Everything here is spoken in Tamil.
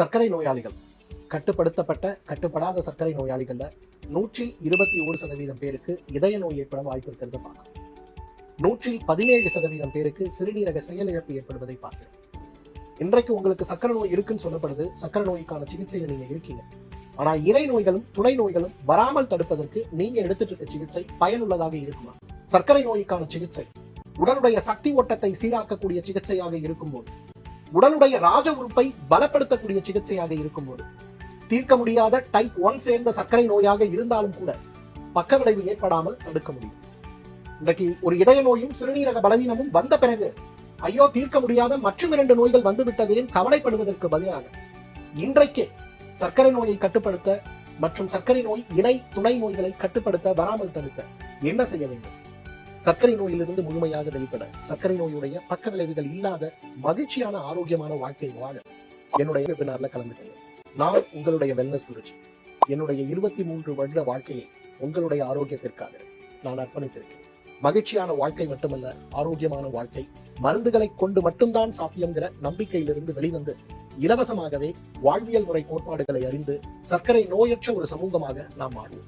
சர்க்கரை நோயாளிகள். கட்டுப்படுத்தப்பட்ட கட்டுப்படாத சர்க்கரை நோயாளிகள்ல நூற்றி இருபத்தி ஒரு சதவீதம் பேருக்கு இதய நோய் ஏற்பட வாய்ப்பு இருக்கிறது பார்க்கலாம். நூற்றி பதினேழு சதவீதம் பேருக்கு சிறுநீரக செயலிழப்பு ஏற்படுவதை பார்க்கிறோம். இன்றைக்கு உங்களுக்கு சர்க்கரை நோய் இருக்குன்னு சொல்லப்படுது. சர்க்கரை நோய்க்கான சிகிச்சையில் நீங்க இருக்கீங்க. ஆனா இறை நோய்களும் துணை நோய்களும் வராமல் தடுப்பதற்கு நீங்க எடுத்துட்டு இருக்க சிகிச்சை பயனுள்ளதாக இருக்குமா? சர்க்கரை நோய்க்கான சிகிச்சை. உடலுடைய சக்தி ஓட்டத்தை சீராக்கக்கூடிய சிகிச்சையாக இருக்கும்போது உடலுடைய ராஜ உறுப்பை பலப்படுத்தக்கூடிய சிகிச்சையாக இருக்கும்போது தீர்க்க முடியாத டைப் ஒன் சேர்ந்த சர்க்கரை நோயாக இருந்தாலும் கூட பக்க விளைவு ஏற்படாமல் தடுக்க முடியும். இன்றைக்கு ஒரு இதய நோயும் சிறுநீரக பலவீனமும் வந்த பிறகு ஐயோ தீர்க்க முடியாத மற்றும் இரண்டு நோய்கள் வந்து விட்டதையும் கவலைப்படுவதற்கு பதிலாக இன்றைக்கே சர்க்கரை நோயை கட்டுப்படுத்த மற்றும் சர்க்கரை நோய் இணை துணை நோய்களை கட்டுப்படுத்த வராமல் தடுக்க என்ன செய்ய வேண்டும்? சர்க்கரை நோயிலிருந்து முழுமையாக வெளிப்பட சர்க்கரை நோயுடைய பக்க விளைவுகள் இல்லாத மகிழ்ச்சியான ஆரோக்கியமான வாழ்க்கை வாழ என்னுடைய வெபினார்ல கலந்துக்கங்க. நான் உங்களுடைய வெல்னஸ் குருஜி. என்னுடைய இருபத்தி மூன்று வருட வாழ்க்கையை உங்களுடைய ஆரோக்கியத்திற்காக நான் அர்ப்பணித்திருக்கேன். மகிழ்ச்சியான வாழ்க்கை மட்டுமல்ல ஆரோக்கியமான வாழ்க்கை மருந்துகளை கொண்டு மட்டும்தான் சாத்தியங்கிற நம்பிக்கையிலிருந்து வெளிவந்து இலவசமாகவே வாழ்வியல் முறை கோட்பாடுகளை அறிந்து சர்க்கரை நோயற்ற ஒரு சமூகமாக நாம் மாறுவோம்.